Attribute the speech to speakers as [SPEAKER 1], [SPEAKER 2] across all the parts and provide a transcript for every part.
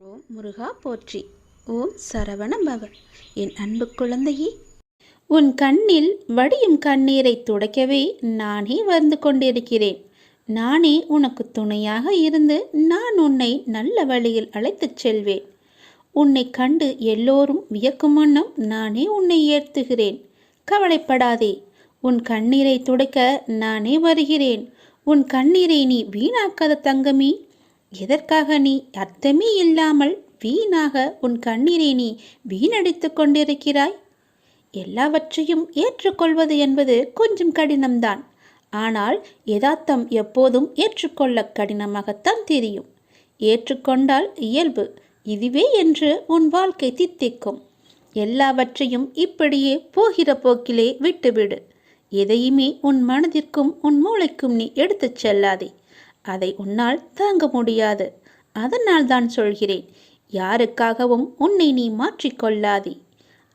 [SPEAKER 1] ஓம் முருகா போற்றி. ஓம் சரவண பவ என் அன்பு குழந்தையே உன் கண்ணில் வடியும் கண்ணீரை துடைக்கவே நானே வந்து கொண்டிருக்கிறேன். நானே உனக்கு துணையாக இருந்து நான் உன்னை நல்ல வழியில் அழைத்துச் செல்வேன். உன்னை கண்டு எல்லோரும் வியக்கும் வண்ணம் நானே உன்னை ஏற்றுகிறேன். கவலைப்படாதே உன் கண்ணீரை துடைக்க நானே வருகிறேன். உன் கண்ணீரை நீ வீணாக்காத தங்கமி எதற்காக நீ அர்த்தமே இல்லாமல் வீணாக உன் கண்ணீரை நீ வீணடித்து கொண்டிருக்கிறாய்? எல்லாவற்றையும் ஏற்றுக்கொள்வது என்பது கொஞ்சம் கடினம்தான். ஆனால் யதார்த்தம் எப்போதும் ஏற்றுக்கொள்ள கடினமாகத்தான் தெரியும். ஏற்றுக்கொண்டால் இயல்பு இதுவே என்று உன் வாழ்க்கை தித்திக்கும். எல்லாவற்றையும் இப்படியே போகிற போக்கிலே விட்டுவிடு. எதையுமே உன் மனதிற்கும் உன் மூளைக்கும் நீ எடுத்துச் செல்லாதே. அதை உன்னால் தாங்க முடியாது. அதனால் தான் சொல்கிறேன் யாருக்காகவும் உன்னை நீ மாற்றிக்கொள்ளாதே.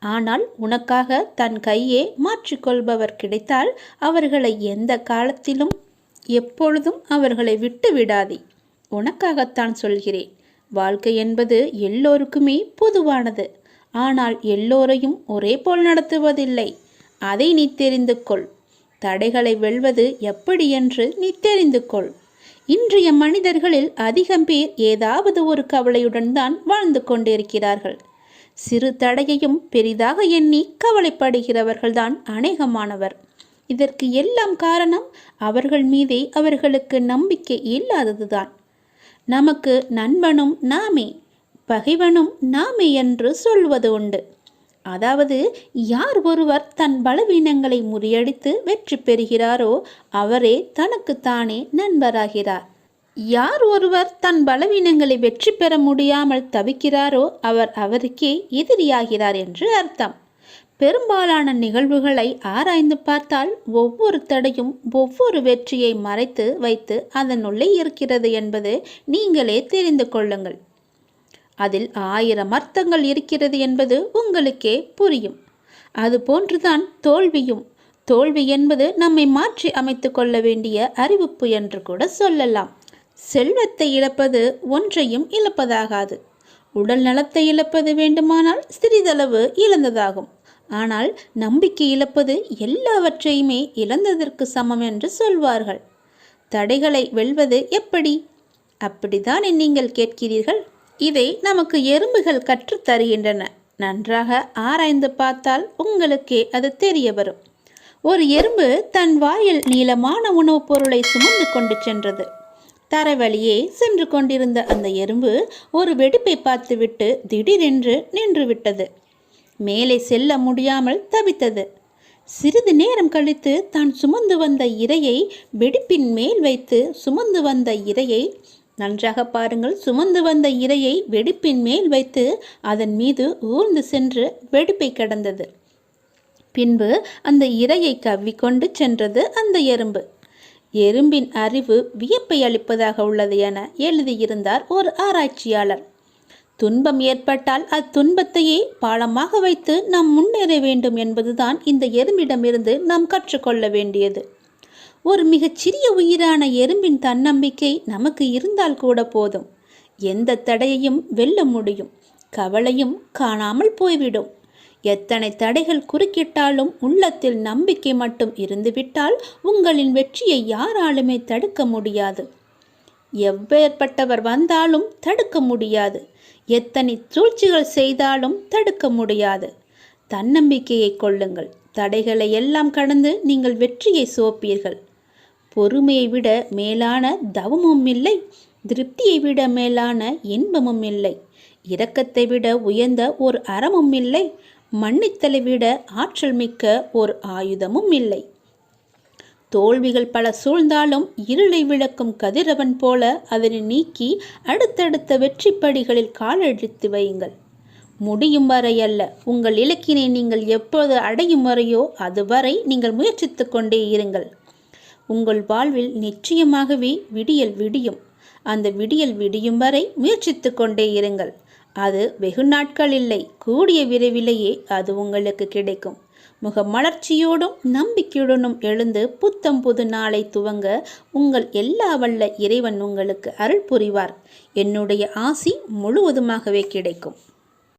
[SPEAKER 1] ஆனால் உனக்காக தன் கையே மாற்றிக்கொள்பவர் கிடைத்தால் அவர்களை எந்த காலத்திலும் எப்பொழுதும் அவர்களை விட்டு விடாதே. உனக்காகத்தான் சொல்கிறேன் வாழ்க்கை என்பது எல்லோருக்குமே பொதுவானது. ஆனால் எல்லோரையும் ஒரே போல் நடத்துவதில்லை. அதை நீ தெரிந்து கொள். தடைகளை வெல்வது எப்படி என்று நீ தெரிந்து கொள். இன்றைய மனிதர்களில் அதிகம் பேர் ஏதாவது ஒரு கவலையுடன் தான் வாழ்ந்து கொண்டிருக்கிறார்கள். சிறு தடையையும் பெரிதாக எண்ணி கவலைப்படுகிறவர்கள்தான் அநேகமானவர். இதற்கு எல்லாம் காரணம் அவர்கள் மீதே அவர்களுக்கு நம்பிக்கை இல்லாததுதான். நமக்கு நண்பனும் நாமே பகைவனும் நாமே என்று சொல்வது உண்டு. அதாவது யார் ஒருவர் தன் பலவீனங்களை முறியடித்து வெற்றி பெறுகிறாரோ அவரே தனக்குத்தானே நண்பராகிறார். யார் ஒருவர் தன் பலவீனங்களை வெற்றி பெற முடியாமல் தவிக்கிறாரோ அவர் அவருக்கே எதிரியாகிறார் என்று அர்த்தம். பெரும்பாலான நிகழ்வுகளை ஆராய்ந்து பார்த்தால் ஒவ்வொரு தடையும் ஒவ்வொரு வெற்றியை மறைத்து வைத்து அதனுள்ளே இருக்கிறது என்பது நீங்களே தெரிந்து கொள்ளுங்கள். அதில் ஆயிரம் அர்த்தங்கள் இருக்கிறது என்பது உங்களுக்கே புரியும். அதுபோன்றுதான் தோல்வியும். தோல்வி என்பது நம்மை மாற்றி அமைத்து கொள்ள வேண்டிய அறிவிப்பு என்று கூட சொல்லலாம். செல்வத்தை இழப்பது ஒன்றையும் இழப்பதாகாது. உடல் நலத்தை இழப்பது வேண்டுமானால் சிறிதளவு இழந்ததாகும். ஆனால் நம்பிக்கை இழப்பது எல்லாவற்றையுமே இழந்ததற்கு சமம் என்று சொல்வார்கள். தடைகளை வெல்வது எப்படி? அப்படித்தானே நீங்கள் கேட்கிறீர்கள்? இதை நமக்கு எறும்புகள் கற்றுத் தருகின்றன. நன்றாக ஆராய்ந்து பார்த்தால் உங்களுக்கே அது தெரிய வரும். ஒரு எறும்பு தன் வாயில் நீளமான உணவுப் பொருளை சுமந்து கொண்டு சென்றது. தரைவழியே சென்று கொண்டிருந்த அந்த எறும்பு ஒரு வெடிப்பை பார்த்துவிட்டு திடீரென்று நின்று விட்டது மேலே செல்ல முடியாமல் தவித்தது. சிறிது நேரம் கழித்து தான் சுமந்து வந்த இரையை வெடிப்பின் மேல் வைத்து சுமந்து வந்த இரையை நன்றாக பாருங்கள். சுமந்து வந்த இரையை வெடிப்பின் மேல் வைத்து அதன் மீது ஊர்ந்து சென்று வெடிப்பை கடந்தது. பின்பு அந்த இரையை கவ்விக்கொண்டு சென்றது அந்த எறும்பு. எறும்பின் அறிவு வியப்பை அளிப்பதாக உள்ளது என எழுதியிருந்தார் ஒரு ஆராய்ச்சியாளர். துன்பம் ஏற்பட்டால் அத்துன்பத்தையே பாலமாக வைத்து நாம் முன்னேற வேண்டும் என்பதுதான் இந்த எறும்பிடமிருந்து நாம் கற்றுக்கொள்ள வேண்டியது. ஒரு மிகச்சிறிய உயிரான எறும்பின் தன்னம்பிக்கை நமக்கு இருந்தால் கூட போதும். எந்த தடையையும் வெல்ல முடியும். கவலையும் காணாமல் போய்விடும். எத்தனை தடைகள் குறுக்கிட்டாலும் உள்ளத்தில் நம்பிக்கை மட்டும் இருந்துவிட்டால் உங்களின் வெற்றியை யாராலுமே தடுக்க முடியாது. எவ்வேற்பட்டவர் வந்தாலும் தடுக்க முடியாது. எத்தனை சூழ்ச்சிகள் செய்தாலும் தடுக்க முடியாது. தன்னம்பிக்கையை கொள்ளுங்கள். தடைகளை எல்லாம் கடந்து நீங்கள் வெற்றியை சோப்பீர்கள். பொறுமையை விட மேலான தவமும் இல்லை திருப்தியை விட மேலான இன்பமும் இல்லை இரக்கத்தை விட உயர்ந்த ஒரு அறமும் இல்லை மன்னித்தலை விட ஆற்றல் மிக்க ஒரு ஆயுதமும் இல்லை தோல்விகள் பல சூழ்ந்தாலும் இருளை விளக்கும் கதிரவன் போல அதனை நீக்கி அடுத்தடுத்த வெற்றி படிகளில் காலெழுத்து வையுங்கள். முடியும் வரை அல்ல உங்கள் இலக்கினை நீங்கள் எப்போது அடையும் வரையோ அதுவரை நீங்கள் முயற்சித்து கொண்டே இருங்கள். உங்கள் வாழ்வில் நிச்சயமாகவே விடியல் விடியும். அந்த விடியல் விடியும் வரை முயற்சித்து கொண்டே இருங்கள். அது வெகு நாட்கள் இல்லை கூடிய விரைவிலேயே அது உங்களுக்கு கிடைக்கும். முகமலர்ச்சியோடும் நம்பிக்கையுடனும் எழுந்து புத்தம் புது நாளை துவங்க உங்கள் எல்லா வல்ல இறைவன் உங்களுக்கு அருள் புரிவார். என்னுடைய ஆசி முழுவதுமாகவே கிடைக்கும்.